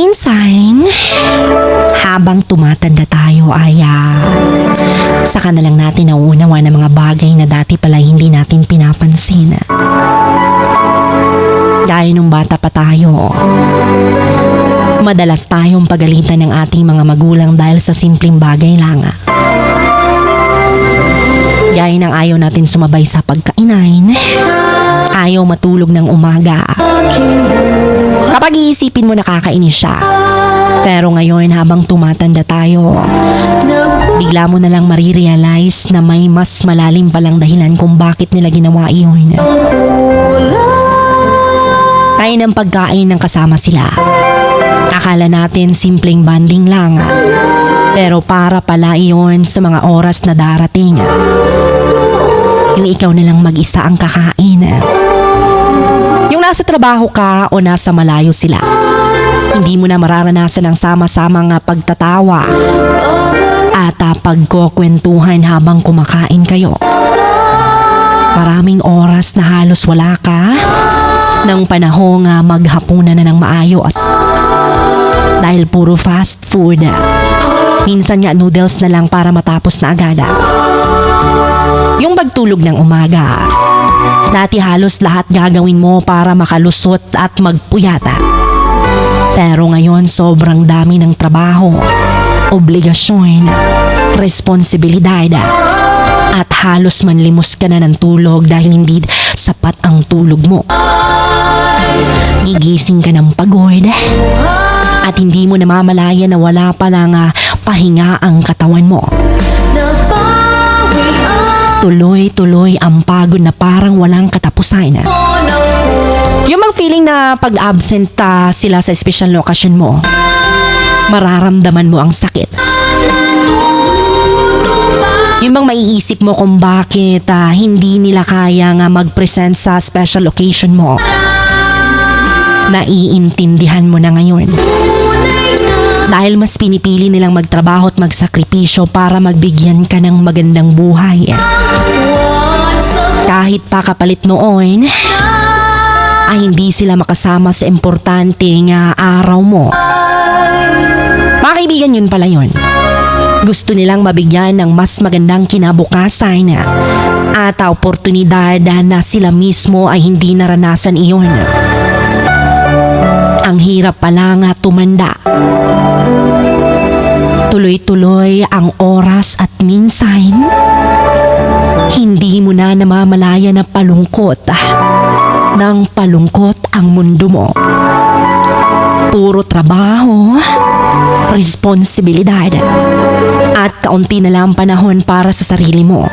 Minsan, habang tumatanda tayo ay ah, saka na lang natin nauunawa ng mga bagay na dati pala hindi natin pinapansin. Dahil nung bata pa tayo, madalas tayong pagalitan ng ating mga magulang dahil sa simpleng bagay lang. Gaya ng ayaw natin sumabay sa pagkainain, ayaw matulog ng umaga. Kapag iisipin mo nakakainis siya. Pero ngayon habang tumatanda tayo, bigla mo na lang marirealize na may mas malalim palang dahilan kung bakit nila ginawa iyon. Kaya ng pagkain ng kasama sila. Akala natin simpleng banding lang. Pero para pala iyon sa mga oras na darating. Yung ikaw na lang mag-isa ang kakain. Nasa trabaho ka o nasa malayo sila. Hindi mo na mararanasan ang sama-samang pagtatawa at pagkukwentuhan habang kumakain kayo. Maraming oras na halos wala ka ng panahong ah, maghapunan na ng maayos. Dahil puro fast food. Minsan nga noodles na lang para matapos na agad. Pagtulog ng umaga. Dati halos lahat gagawin mo para makalusot at magpuyata. Pero ngayon sobrang dami ng trabaho, obligasyon, responsibilidad, at halos manlimos ka na ng tulog dahil hindi sapat ang tulog mo. Gigising ka ng pagod at hindi mo namamalaya na wala pa lang ah, pahinga ang katawan mo. Tuloy-tuloy ang pagod na parang walang katapusan. Yung mga feeling na pag-absent ah, sila sa special okasyon mo, mararamdaman mo ang sakit. Yung bang maiisip mo kung bakit ah, hindi nila kaya nga mag-present sa special occasion mo. Naiintindihan mo na ngayon. Dahil mas pinipili nilang magtrabaho at magsakripisyo para magbigyan ka ng magandang buhay. Kahit pa kapalit noon, ay hindi sila makasama sa importante nga araw mo. Mga kaibigan yun pala yun. Gusto nilang mabigyan ng mas magandang kinabukasan at oportunidad na sila mismo ay hindi naranasan iyon. Ang hirap pala nga tumanda. Tuloy-tuloy ang oras at minsan, hindi mo na namamalaya na palungkot ah, ng palungkot ang mundo mo. Puro trabaho, responsibilidad, at kaunti na lang panahon para sa sarili mo.